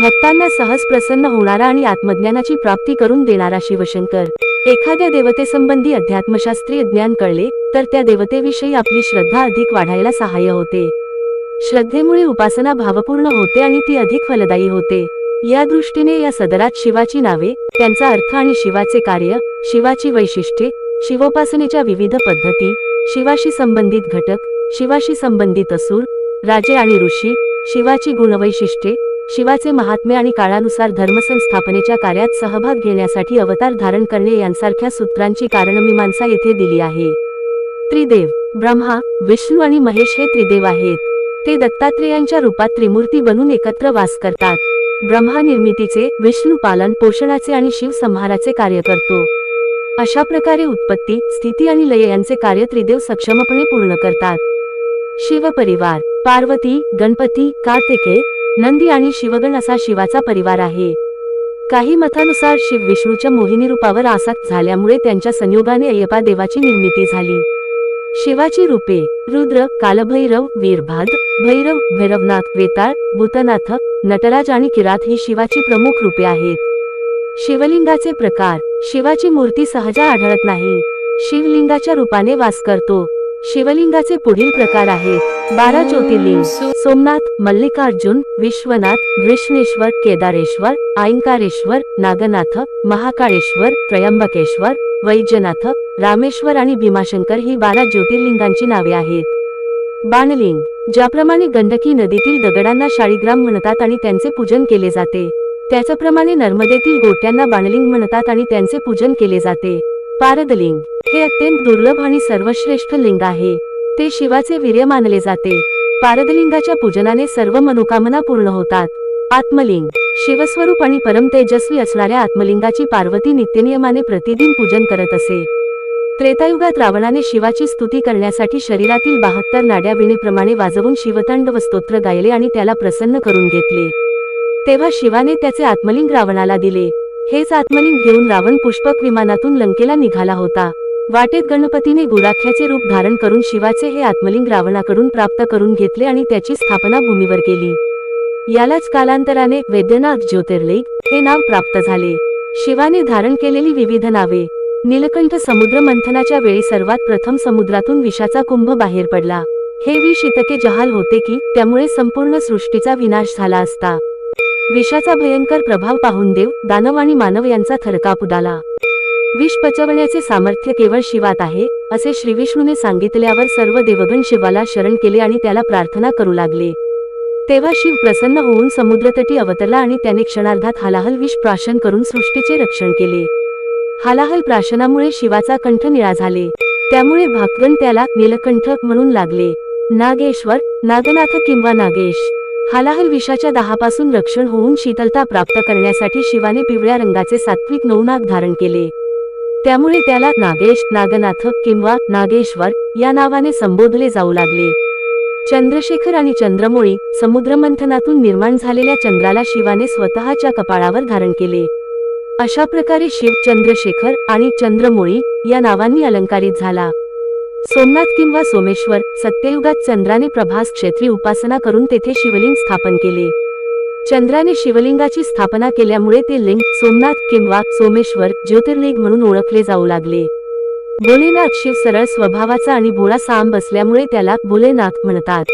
भक्तांना सहज प्रसन्न होणारा आणि आत्मज्ञानाची प्राप्ती करून देणारा शिवशंकर. एखाद्या देवतेसंबंधी अध्यात्मशास्त्रीय ज्ञान कळले तर त्या देवतेविषयी आपली श्रद्धा अधिक वाढायला सहाय्य होते. श्रद्धेमुळे उपासना भावपूर्ण होते आणि ती अधिक फलदायी होते. या दृष्टीने या सदरात शिवाची नावे त्यांचा अर्थ आणि शिवाचे कार्य शिवाची वैशिष्ट्ये शिवोपासनेच्या विविध पद्धती शिवाशी संबंधित घटक शिवाशी संबंधित असूर राजे आणि ऋषी शिवाची गुणवैशिष्ट्ये शिवाचे महात्म्य आणि काळानुसार धर्मसंस्थापनेच्या कार्यात सहभाग घेण्यासाठी अवतार धारण करणे यांसारख्या सूत्रांची कारणमीमांसा येथे दिली आहे. त्रिदेव ब्रह्मा विष्णू आणि महेश हे त्रिदेव आहेत. ते दत्तात्रेयांच्या रूपात त्रिमूर्ती बनून एकत्र वास करतात. ब्रह्मा निर्मितीचे विष्णू पालन पोषणाचे आणि शिव संहाराचे कार्य करतो. अशा प्रकारे उत्पत्ती स्थिती आणि लय यांचे कार्य त्रिदेव सक्षमपणे पूर्ण करतात. शिव परिवार पार्वती गणपती कार्तिके नंदी आणि शिवगण असा शिवाचा परिवार आहे. काही मतानुसार शिव विष्णूच्या मोहिनी रूपावर आसक्त झाल्यामुळे त्यांच्या संयोगाने अय्यपा देवाची निर्मिती झाली. शिवाची रूपे रुद्र कालभैरव वीरभाद भैरव भैरवनाथ वेताळ भूतनाथ नटराज आणि किरात ही शिवाची प्रमुख रूपे आहेत. शिवलिंगाचे प्रकार शिवाची मूर्ती सहजा आढळत नाही. शिवलिंगाच्या रूपाने वास करतो. शिवलिंगाचे पुढील प्रकार आहेत. बारा ज्योतिर्लिंग सोमनाथ मल्लिकार्जुन विश्वनाथ वृष्णेश्वर केदारेश्वर आयंकारेश्वर नागनाथ महाकाळेश्वर त्र्यंबकेश्वर वैजनाथ रामेश्वर आणि भीमाशंकर ही बारा ज्योतिर्लिंगांची नावे आहेत. बाणलिंग ज्याप्रमाणे गंडकी नदीतील दगडांना शाळीग्राम म्हणतात आणि त्यांचे पूजन केले जाते. त्याचप्रमाणे नर्मदेतील गोट्यांना बाणलिंग म्हणतात आणि त्यांचे पूजन केले जाते. पारदलिंग हे अत्यंत दुर्लभ आणि सर्वश्रेष्ठ लिंग आहे. ते शिवाचे वीर्य मानले जाते. पारदलिंगाच्या पूजनाने सर्व मनोकामना पूर्ण होतात. आत्मलिंग शिवस्वरूप आणि परम तेजस्वी असणाऱ्या आत्मलिंगाची पार्वती नित्यनियमाने प्रतिदिन पूजन करत असे. त्रेतायुगात रावणाने शिवाची स्तुती करण्यासाठी शरीरातील बहात्तर नाड्या विणीप्रमाणे वाजवून व स्तोत्र गायले आणि त्याला प्रसन्न करून घेतले. तेव्हा शिवाने त्याचे आत्मलिंग रावणाला दिले. हेच आत्मलिंग घेऊन रावण पुष्पक विमानातून लंकेला निघाला होता. वाटेत गणपतीने गुराख्याचे रूप धारण करून शिवाचे हे आत्मलिंग रावणाकडून प्राप्त करून घेतले आणि त्याची स्थापना भूमीवर केली. यालाच कालांतराने वैद्यनाथ ज्योतिर्लिंग हे नाव प्राप्त झाले. शिवाने धारण केलेली विविध नावे. नीलकंठ समुद्र मंथनाच्या वेळी सर्वात प्रथम समुद्रातून विषाचा कुंभ बाहेर पडला. हे विष इतके जहाल होते की त्यामुळे संपूर्ण सृष्टीचा विनाश झाला असता. विषाचा भयंकर प्रभाव पाहून देव दानव आणि मानव यांचा थरकाप उडाला. विष पचवण्याचे सामर्थ्य केवळ शिवात आहे असे श्रीविष्णूने सांगितल्यावर सर्व देवगण शिवाला शरण केले आणि त्याला प्रार्थना करू लागले. तेव्हा शिव प्रसन्न होऊन समुद्रतटी अवतरला आणि त्याने क्षणार्धात हालाहल विष प्राशन करून सृष्टीचे रक्षण केले. हालाहल प्राशनामुळे शिवाचा कंठ निळा झाले. त्यामुळे भाकगण त्याला नीलकंठ म्हणून लागले. नागेश्वर नागनाथ किंवा नागेश. हालाहल विषाच्या दहापासून रक्षण होऊन शीतलता प्राप्त करण्यासाठी शिवाने पिवळ्या रंगाचे सात्विक नवनाग धारण केले. त्यामुळे त्याला नागेश नागनाथ किंवा नागेश्वर या नावाने संबोधले जाऊ लागले. चंद्रशेखर आणि चंद्रमोळी समुद्रमंथनातून निर्माण झालेल्या चंद्राला शिवाने स्वतःच्या कपाळावर धारण केले. अशा प्रकारे शिव चंद्रशेखर आणि चंद्रमोळी या नावांनी अलंकारित झाला. सोमनाथ किंवा सोमेश्वर सत्ययुगात चंद्राने प्रभास क्षेत्री उपासना करून तेथे शिवलिंग स्थापन केले. चंद्राने शिवलिंगाची स्थापना केल्यामुळे ते लिंग सोमनाथ किंवा सोमेश्वर ज्योतिर्लिंग म्हणून ओळखले जाऊ लागले. भोलेनाथ शिव सरळ स्वभावाचा आणि भोळा सांब असल्यामुळे त्याला भोलेनाथ म्हणतात.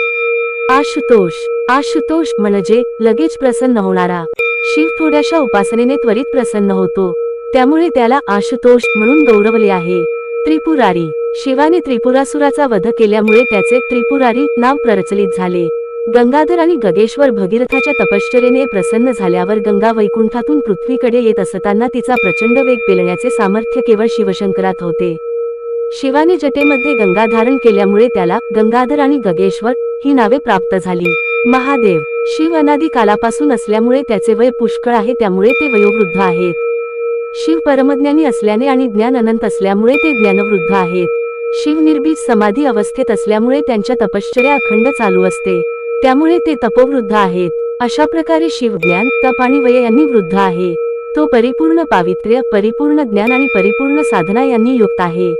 आशुतोष आशुतोष म्हणजे लगेच प्रसन्न होणारा. शिव थोड्याशा उपासनेने त्वरित प्रसन्न होतो. त्यामुळे त्याला आशुतोष म्हणून गौरवले आहे. त्रिपुरारी शिवाने त्रिपुरासुराचा वध केल्यामुळे त्याचे त्रिपुरारी नाव प्रचलित झाले. गंगाधर आणि गगेश्वर भगीरथाच्या तपश्चरेने प्रसन्न झाल्यावर गंगा वैकुंठातून पृथ्वीकडे येत असताना तिचा प्रचंड वेग पेलण्याचे सामर्थ्य केवळ शिवशंकरात होते. शिवाने जटेमध्ये गंगा धारण केल्यामुळे त्याला गंगाधर आणि गगेश्वर ही नावे प्राप्त झाली. महादेव शिव अनादी कालापासून असल्यामुळे त्याचे वय पुष्कळ आहे त्यामुळे ते वयोवृद्ध आहेत. शिव परमज्ञानी असल्याने आणि ज्ञान अनंत असल्यामुळे ते ज्ञानवृद्ध आहेत. शिव निर्बीज समाधी अवस्थेत असल्यामुळे त्यांच्या तपश्चर्या अखंड चालू असते. त्यामुळे ते तपोवृद्ध आहेत. अशा प्रकारे शिव ज्ञान तप आणि वय यांनी वृद्ध आहे. तो परिपूर्ण पावित्र्य परिपूर्ण ज्ञान आणि परिपूर्ण साधना यांनी युक्त आहे.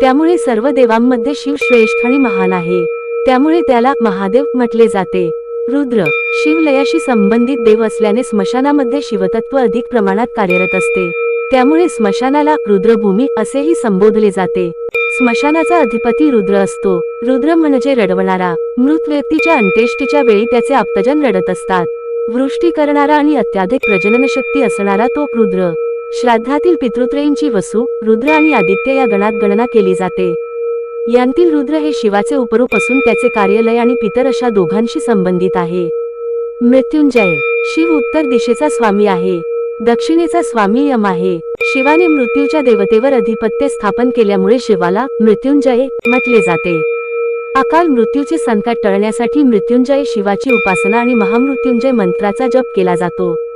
त्यामुळे सर्व देवांमध्ये शिव श्रेष्ठ आणि महान आहे. त्यामुळे त्याला महादेव म्हटले जाते. रुद्र शिवलयाशी संबंधित देव असल्याने स्मशानामध्ये शिवतत्व अधिक प्रमाणात कार्यरत असते. त्यामुळे स्मशानाला रुद्रभूमी असेही संबोधले जाते. स्मशानाचा अधिपती रुद्र असतो. रुद्र म्हणजे रडवणारा. मृत व्यक्तीच्या अंत्येष्टीच्या वेळी त्याचे आप्तजन रडत असतात. वृष्टी करणारा आणि अत्याधिक प्रजनन शक्ती असणारा तो रुद्र. श्राद्धातील पितृत्रयींची वसू रुद्र आणि आदित्य या गणात गणना केली जाते. यांतील रुद्र हे शिवाचे उपरूप असून त्याचे कार्यालय आणि पितर अशा दोघांशी संबंधित आहे. मृत्युंजय. शिव उत्तर दिशेचा स्वामी आहे. दक्षिणेचा स्वामी यम आहे. शिवाने मृत्यूच्या देवतेवर अधिपत्य स्थापन केल्यामुळे शिवाला मृत्युंजय म्हटले जाते. अकाल मृत्यूचे संकट टळण्यासाठी मृत्युंजय शिवाची उपासना आणि महामृत्युंजय मंत्राचा जप केला जातो.